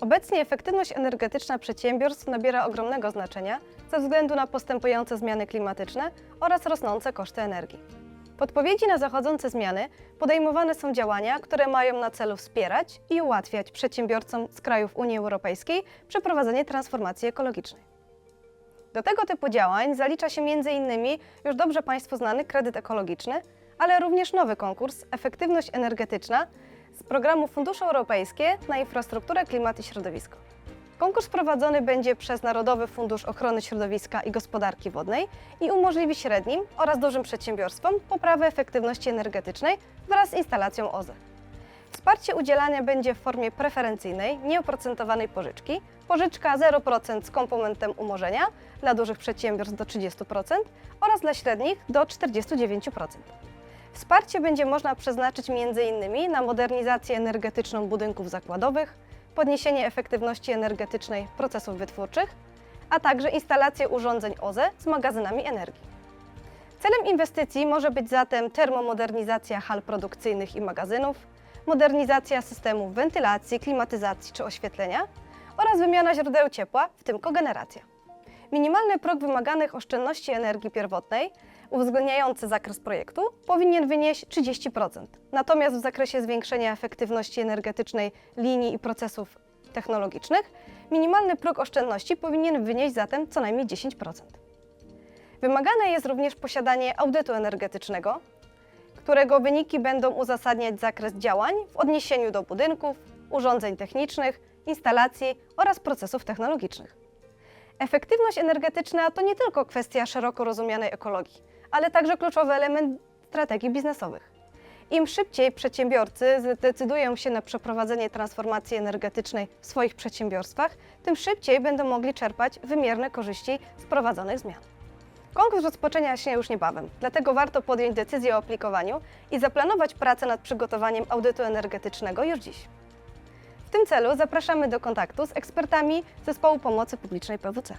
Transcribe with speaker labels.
Speaker 1: Obecnie efektywność energetyczna przedsiębiorstw nabiera ogromnego znaczenia ze względu na postępujące zmiany klimatyczne oraz rosnące koszty energii. W odpowiedzi na zachodzące zmiany podejmowane są działania, które mają na celu wspierać i ułatwiać przedsiębiorcom z krajów Unii Europejskiej przeprowadzenie transformacji ekologicznej. Do tego typu działań zalicza się m.in. już dobrze Państwu znany kredyt ekologiczny, ale również nowy konkurs Efektywność energetyczna programu Fundusze Europejskie na infrastrukturę, klimat i środowisko. Konkurs prowadzony będzie przez Narodowy Fundusz Ochrony Środowiska i Gospodarki Wodnej i umożliwi średnim oraz dużym przedsiębiorstwom poprawę efektywności energetycznej wraz z instalacją OZE. Wsparcie udzielane będzie w formie preferencyjnej, nieoprocentowanej pożyczki, pożyczka 0% z komponentem umorzenia dla dużych przedsiębiorstw do 30% oraz dla średnich do 49%. Wsparcie będzie można przeznaczyć m.in. na modernizację energetyczną budynków zakładowych, podniesienie efektywności energetycznej procesów wytwórczych, a także instalację urządzeń OZE z magazynami energii. Celem inwestycji może być zatem termomodernizacja hal produkcyjnych i magazynów, modernizacja systemów wentylacji, klimatyzacji czy oświetlenia oraz wymiana źródeł ciepła, w tym kogeneracja. Minimalny próg wymaganych oszczędności energii pierwotnej, uwzględniający zakres projektu, powinien wynieść 30%. Natomiast w zakresie zwiększenia efektywności energetycznej linii i procesów technologicznych, minimalny próg oszczędności powinien wynieść zatem co najmniej 10%. Wymagane jest również posiadanie audytu energetycznego, którego wyniki będą uzasadniać zakres działań w odniesieniu do budynków, urządzeń technicznych, instalacji oraz procesów technologicznych. Efektywność energetyczna to nie tylko kwestia szeroko rozumianej ekologii, ale także kluczowy element strategii biznesowych. Im szybciej przedsiębiorcy zdecydują się na przeprowadzenie transformacji energetycznej w swoich przedsiębiorstwach, tym szybciej będą mogli czerpać wymierne korzyści z prowadzonych zmian. Konkurs rozpoczęcia się już niebawem, dlatego warto podjąć decyzję o aplikowaniu i zaplanować pracę nad przygotowaniem audytu energetycznego już dziś. W tym celu zapraszamy do kontaktu z ekspertami Zespołu Pomocy Publicznej PWC.